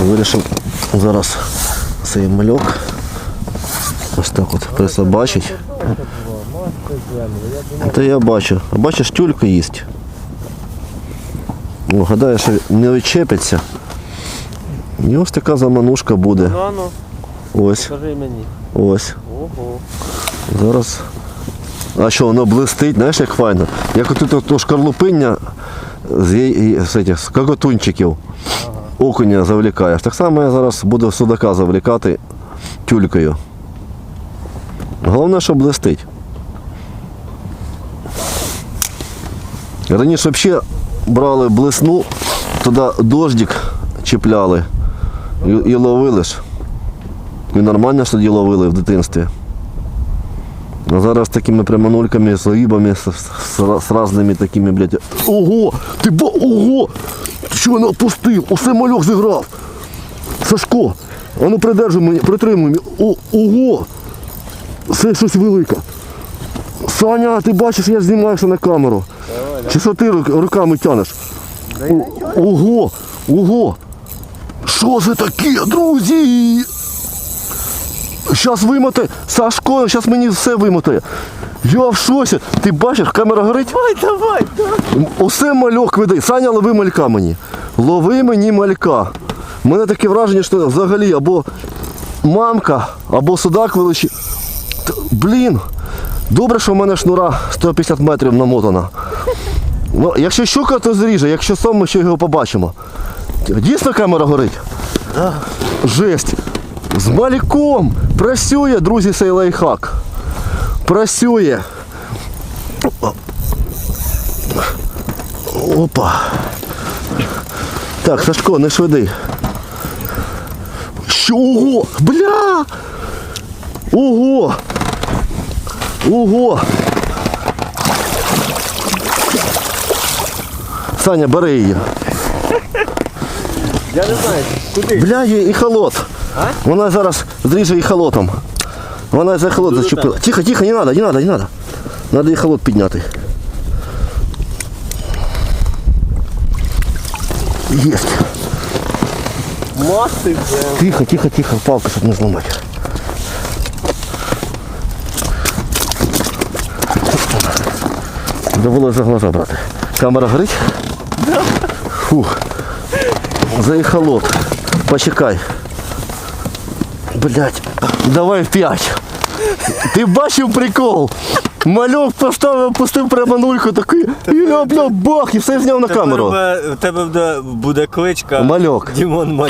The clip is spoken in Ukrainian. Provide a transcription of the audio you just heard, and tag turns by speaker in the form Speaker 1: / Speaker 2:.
Speaker 1: Вирішив зараз цей мальок ось так от присобачить. Та я бачу. А Бачиш, тюлька їсть. Ну, гадаю, що не відчепиться. І ось така заманушка буде.
Speaker 2: Ну, ну,
Speaker 1: Ось, ось. Зараз. А що, воно блистить, знаєш, як файно. Як от то шкарлупиння з, яй- з, этих, з кокотунчиків окуня завлікаєш. Так само я зараз буду судака завлікати тюлькою. Головне, щоб блистить. Раніше взагалі брали блесну, туди дождик чіпляли і, і ловили ж. І нормально ж тоді ловили в дитинстві. А зараз такими приманульками, з рибами, з, з, з разними такими, блядь. Ого! Ти ба, ого! Що не опустив? Усе мальок зіграв. Сашко, а ну придержуй мені, притримуй мені. О, ого! Це щось велике. Саня, ти бачиш, я знімаюся на камеру. Чи що ти руками тянеш? О, ого! Ого! Що це таке, друзі? Щас вимотає. Сашко, зараз мені все вимотає. Я в шоці. Ти бачиш, камера горить?
Speaker 2: Давай, давай, давай.
Speaker 1: Усе мальок веди. Саня, лови малька мені. Лови мені малька. У мене таке враження, що взагалі або мамка, або судак величі. Т- Блін. Добре, що в мене шнура 150 метрів намотана. Ну, якщо щука, то зріже, якщо сом, ми ще його побачимо. Дійсно камера горить? Жесть. З мальком працює, друзі, цей лайфхак. Працює. Опа. Так, Сашко, не швиди. Що? Ого! Бля! Ого! Ого! Саня, бери її.
Speaker 2: Я не знаю, куди?
Speaker 1: Бля, є і холод.
Speaker 2: А?
Speaker 1: Вона зараз зріже і холотом. Вона за холод зачепила. Тихо, тихо, не надо, не надо, не надо. Надо і холод підняти. Єсть.
Speaker 2: Мати вже.
Speaker 1: Тихо, тихо, тихо, палку, щоб не зламати. Довелося за глаза брати. Камера горить? Фух. Заїхалот. Почекай. Блять. Давай в п'ять. Ти бачив прикол? Мальок поставив, пустив прямо нульку такий. І ля, бля, бах, і все зняв на камеру.
Speaker 2: У тебе буде, кличка
Speaker 1: Мальок.
Speaker 2: Дімон